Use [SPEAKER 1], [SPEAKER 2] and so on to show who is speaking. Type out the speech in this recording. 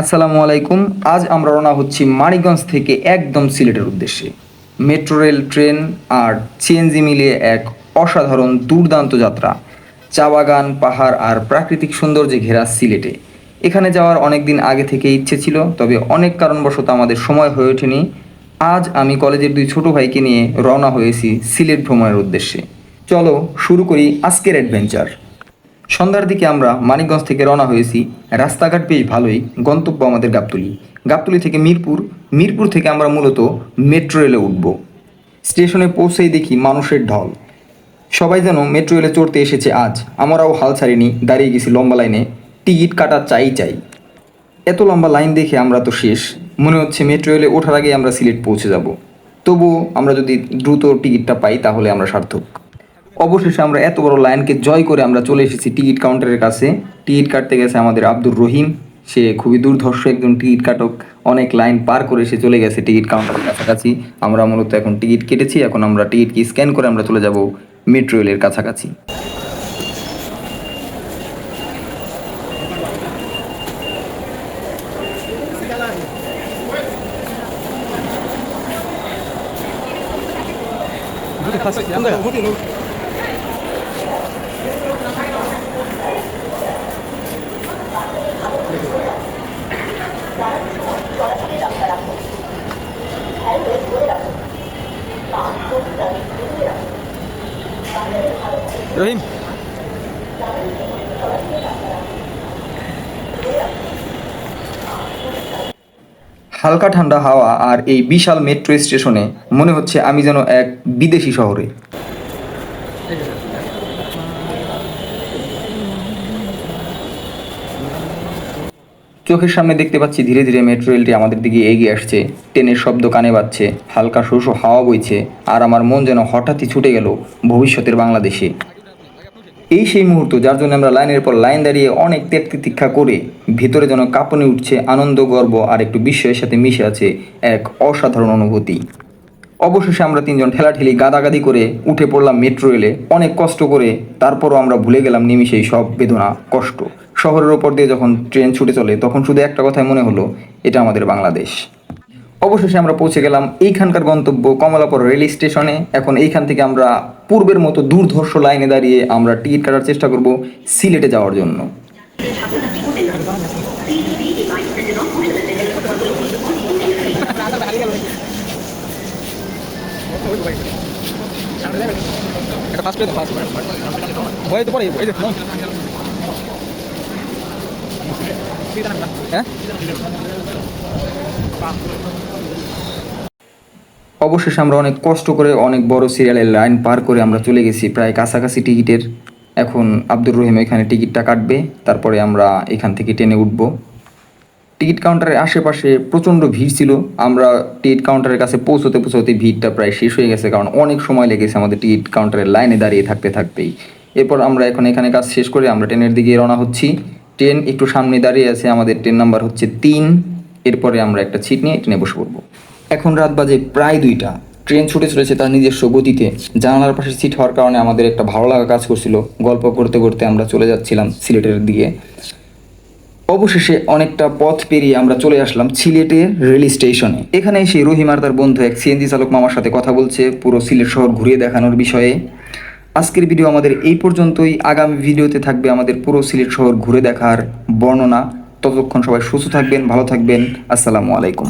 [SPEAKER 1] আসসালামু আলাইকুম। আজ আমরা রওনা হচ্ছি মানিকগঞ্জ থেকে একদম সিলেটের উদ্দেশ্যে। মেট্রো রেল, ট্রেন আর সিএনজি মিলিয়ে এক অসাধারণ দুর্দান্ত যাত্রা। চা বাগান পাহাড় আর প্রাকৃতিক সৌন্দর্যে ঘেরা সিলেটে। এখানে যাওয়ার অনেক দিন আগে থেকে ইচ্ছে ছিল, তবে অনেক কারণবশত আমাদের সময় হয়ে ওঠেনি। আজ আমি কলেজের দুই ছোট ভাইকে নিয়ে রওনা হয়েছি সিলেট ভ্রমণের উদ্দেশ্যে। চলো শুরু করি আজকের অ্যাডভেঞ্চার সন্ধ্যার দিকে আমরা মানিকগঞ্জ থেকে রওনা হয়েছি। রাস্তাঘাট বেশ ভালোই, গন্তব্য আমাদের গাবতলি। গাবতলি থেকে মিরপুর মিরপুর থেকে আমরা মূলত মেট্রো রেলে উঠব। স্টেশনে পৌঁছেই দেখি মানুষের ঢল। সবাই যেন মেট্রো রেলে চড়তে এসেছে আজ। আমরাও হাল ছাড়িনি, দাঁড়িয়ে গেছি লম্বা লাইনে। টিকিট কাটা চাই চাই। এত লম্বা লাইন দেখে আমরা তো শেষ। মনে হচ্ছে মেট্রো রেলে ওঠার আগেই আমরা সিলেট পৌঁছে যাব। তবুও আমরা যদি দ্রুত টিকিটটা পাই তাহলে আমরা সার্থক। অবশেষে আমরা এত বড় লাইনকে জয় করে আমরা চলে এসেছি টিকিট কাউন্টারের কাছে। টিকিট কাটতে গেছে আমাদের আব্দুর রহিম। সে খুবই দুর্ধর্ষ একজন টিকিট কাটক। অনেক লাইন পার করে সে চলে গেছে টিকিট কাউন্টারের কাছাকাছি। আমরা মূলত এখন টিকিট কেটেছি। এখন আমরা টিকিট কি স্ক্যান করে আমরা চলে যাব মেট্রো রেলের কাছাকাছি। রহিম। হালকা ঠান্ডা হাওয়া আর এই বিশাল মেট্রো স্টেশনে মনে হচ্ছে আমি যেন এক বিদেশি শহরে। চোখের সামনে দেখতে পাচ্ছি ধীরে ধীরে মেট্রো রেলটি আমাদের দিকে এগিয়ে আসছে। ট্রেনের শব্দ কানে বাজছে, হালকা শোষো হাওয়া বইছে, আর আমার মন যেন হঠাৎই ছুটে গেল ভবিষ্যতের বাংলাদেশে। এই সেই মুহূর্ত যার জন্য আমরা লাইনের পর লাইন দাঁড়িয়ে অনেক ত্যাগ তিতিক্ষা করে ভিতরে যেন কাঁপনে উঠছে আনন্দ, গর্ব আর একটু বিস্ময়ের সাথে মিশে আছে এক অসাধারণ অনুভূতি। অবশেষে আমরা তিনজন ঠেলাঠেলি গাদাগাদি করে উঠে পড়লাম মেট্রো রেলে অনেক কষ্ট করে তারপরও আমরা ভুলে গেলাম নিমিষেই সব বেদনা, কষ্ট। শহরের ওপর দিয়ে যখন ট্রেন ছুটে চলে, তখন শুধু একটা কথাই মনে হলো, এটা আমাদের বাংলাদেশ। অবশেষে আমরা পৌঁছে গেলাম এইখানকার গন্তব্য কমলাপুর রেল স্টেশনে। এখন এইখান থেকে আমরা পূর্বের মতো দূরধর্ষ লাইনে দাঁড়িয়ে আমরা টিকিট কাটার চেষ্টা করব সিলেটে যাওয়ার জন্য।
[SPEAKER 2] এটা ফার্স্ট ফার্স্ট ভয় তো
[SPEAKER 1] অবশেষে আমরা অনেক কষ্ট করে অনেক বড় সিরিয়ালের লাইন পার করে আমরা চলে গেছি প্রায় কাছাকাছি টিকিটের। এখন আব্দুর রহিম এখানে টিকিটটা কাটবে, তারপরে আমরা এখান থেকে ট্রেনে উঠব। টিকিট কাউন্টারের আশেপাশে প্রচণ্ড ভিড় ছিল, আমরা টিকিট কাউন্টারের কাছে পৌঁছতে পৌঁছতে ভিড়টা প্রায় শেষ হয়ে গেছে, কারণ অনেক সময় লেগেছে আমাদের টিকিট কাউন্টারের লাইনে দাঁড়িয়ে থাকতে থাকতেই। এরপর আমরা এখন এখানে কাজ শেষ করে আমরা ট্রেনের দিকে রওনা হচ্ছি। ট্রেন একটু সামনে দাঁড়িয়ে আছে, আমাদের ট্রেন নাম্বার হচ্ছে তিন। এরপরে আমরা একটা সিট নিয়ে ট্রেনে বসে পড়ব। এখন রাত বাজে প্রায় দুইটা। ট্রেন ছুটে চলেছে তার নিজস্ব গতিতে। জানালার পাশে সিট হওয়ার কারণে আমাদের একটা ভালো লাগা কাজ করছিল। গল্প করতে করতে আমরা চলে যাচ্ছিলাম সিলেটের দিকে। অবশেষে অনেকটা পথ পেরিয়ে আমরা চলে আসলাম সিলেটের রেল স্টেশনে। এখানে এসে রহিম আর তার বন্ধু এক সিএনজি চালক মামার সাথে কথা বলছে, পুরো সিলেট শহর ঘুরিয়ে দেখানোর বিষয়ে। আজকের ভিডিও আমাদের এই পর্যন্তই। আগামী ভিডিওতে থাকবে আমাদের পুরো সিলেট শহর ঘুরে দেখার বর্ণনা। ততক্ষণ সবাই সুস্থ থাকবেন, ভালো থাকবেন। আসসালামু আলাইকুম।